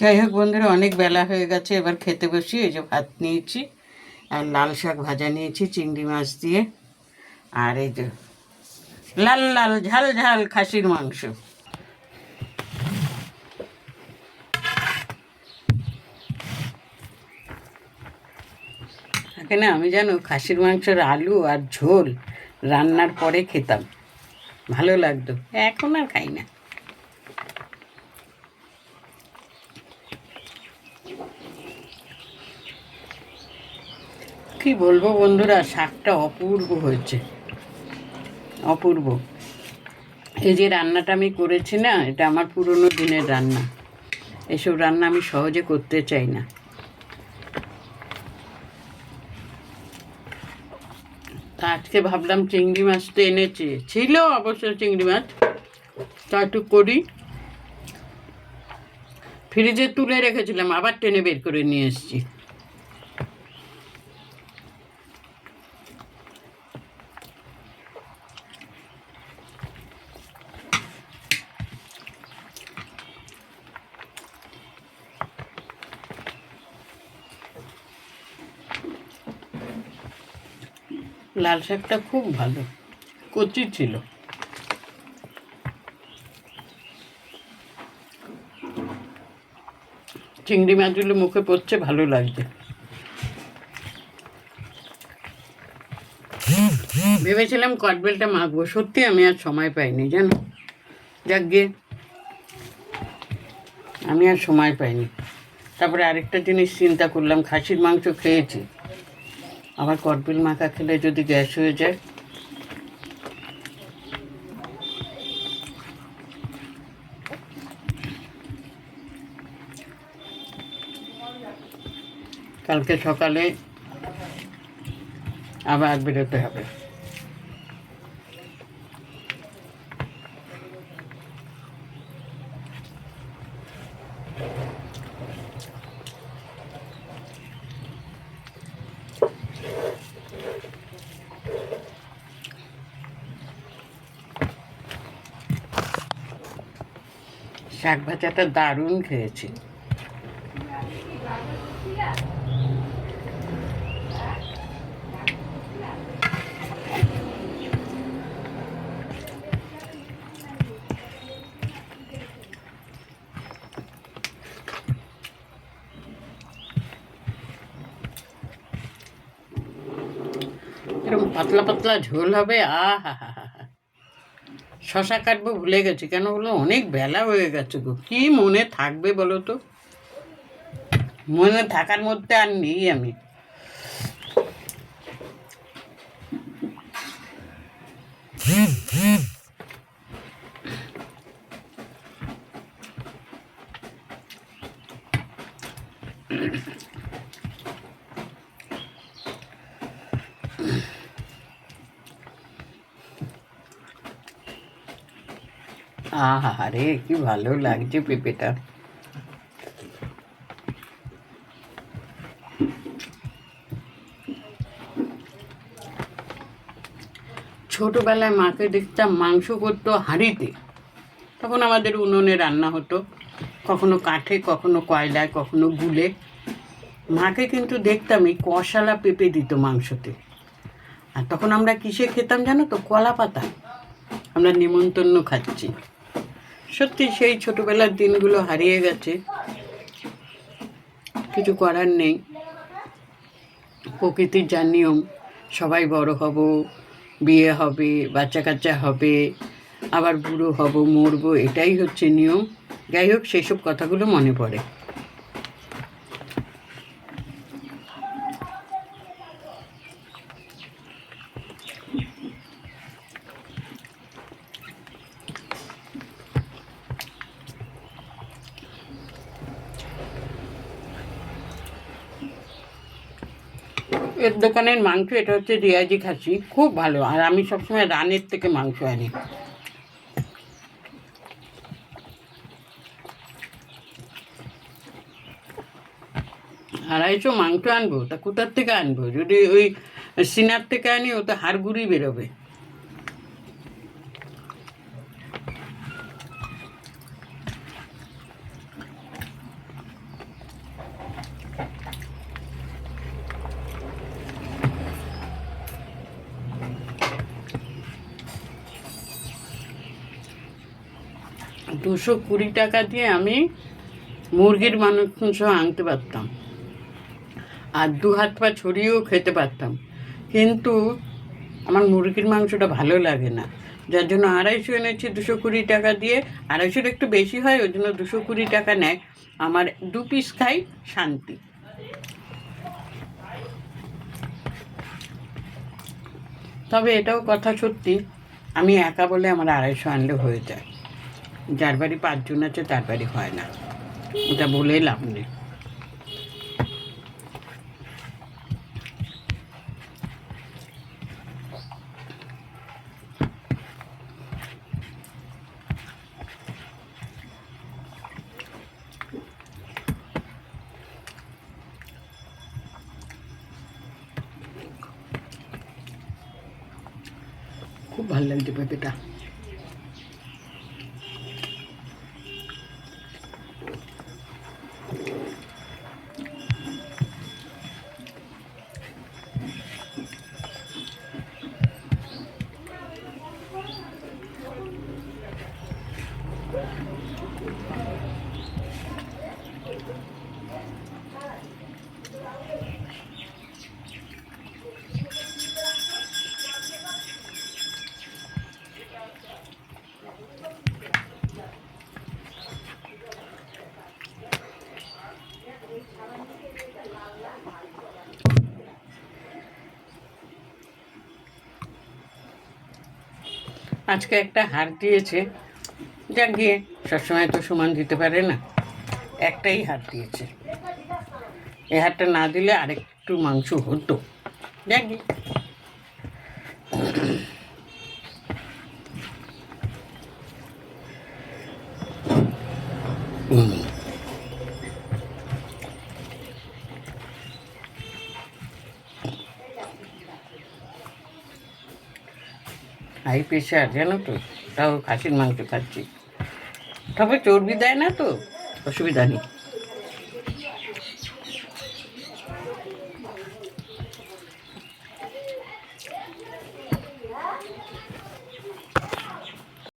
যাই হোক বন্ধুরা, অনেক বেলা হয়ে গেছে, এবার খেতে বসি, এই যে ভাত নিয়েছি আর লাল শাক ভাজা নিয়েছি চিংড়ি মাছ দিয়ে। আর এই যে লাল লাল ঝাল ঝাল খাসির মাংস। এখানে আমি জানো, খাসির মাংসের আলু আর ঝোল রান্নার পরে খেতাম। ভালো লাগতো। এখন আর খাই না। কি বলব বন্ধুরা, শাকটা অপূর্ব হয়েছে। অপূর্ব। এই যে রান্নাটা আমি করেছি না, এটা আমার পুরনো দিনের রান্না। এসব রান্না আমি সহজে করতে চাই না। আজকে ভাবলাম চিংড়ি মাছ তো এনেছে। ছিল অবশ্য চিংড়ি মাছ। তা একটু করি। ফ্রিজে তুলে রেখেছিলাম, আবার টেনে বের করে নিয়ে এসেছি। লাল শাকটা খুব ভালো। কচি ছিল। চিংড়ি মাছগুলো মুখে পড়ছে, ভালো লাগছে। ভেবেছিলাম কটবেলটা মাখবো। সত্যি আমি আর সময় পাইনি, জানো? যাক গিয়ে আমি আর সময় পাইনি। তারপরে আরেকটা জিনিস চিন্তা করলাম, খাসির মাংস খেয়েছি। আবার কটবিল মাখা খেলে যদি গ্যাস হয়ে যায়। কালকে সকালে আবার বেরোতে হবে। শাক ভাজাটা দারুণ খেয়েছি। এরকম পাতলা পাতলা ঝোল হবে আহা হা শশা কাটবো ভুলে গেছি। কেন বলো? অনেক বেলা হয়ে গেছে গো। কী মনে থাকবে বলো তো? মনে থাকার মধ্যে আর নেই আমি। আহা রে কি ভালো লাগছে পেঁপেটা। ছোটবেলায় মাকে দেখতাম মাংস করতো হাঁড়িতে। তখন আমাদের উনুনে রান্না হতো। কখনো কাঠে, কখনো কয়লায়, কখনো গুলে। মাকে কিন্তু দেখতাম এই কষালা পেঁপে দিত মাংসতে। আর তখন আমরা কিসে খেতাম জানো তো? কলা পাতা আমরা নিমন্ত্রণ খাচ্ছি। সত্যি সেই ছোটবেলার দিনগুলো হারিয়ে গেছে। কিছু করার নেই। প্রকৃতির যা নিয়ম, সবাই বড় হব, বিয়ে হবে বাচ্চা কাচ্চা হবে, আবার বুড়ো হব, মরবো, এটাই হচ্ছে নিয়ম। যাই হোক, সেসব কথাগুলো মনে পড়ে। এর দোকানের মাংস, এটা হচ্ছে রিয়াজি খাসি। খুব ভালো। আর আমি সবসময় রানের থেকে মাংস আনি। আড়াইশো মাংস আনব, তা কোথার থেকে আনব? যদি ওই সিনার থেকে আনি ও তো হাড়গুড়ি বেরোবে। দুশো কুড়ি টাকা দিয়ে আমি মুরগির মাংস আনতে পারতাম। আর দু হাত পা ছড়িয়েও খেতে পারতাম। কিন্তু আমার মুরগির মাংসটা ভালো লাগে না। যার জন্য আড়াইশো এনেছি দুশো কুড়ি টাকা দিয়ে। আড়াইশোর একটু বেশি হয়, ওই জন্য দুশো কুড়ি টাকা নেয়। আমার দু পিস খাই শান্তি। তবে এটাও কথা সত্যি, আমি একা বলে আমার আড়াইশো আনলে হয়ে যায়। যার বাড়ি পাঁচজন আছে, তার বাড়ি হয় না। এটা বলে লাভ নেই। খুব ভালো লাগছে পেঁপেটা। Thank you. আজকে একটা হার দিয়েছে। যা গিয়ে, সবসময় তো সমান দিতে পারে না। একটাই হার দিয়েছে। এ হারটা না দিলে আরেকটু মাংস হতো। যাক গিয়ে। হুম। হাই প্রেশার জানো তো? তাও খাসির মাংস খাচ্ছি। তবে চর্বি দেয় না তো? অসুবিধা নেই।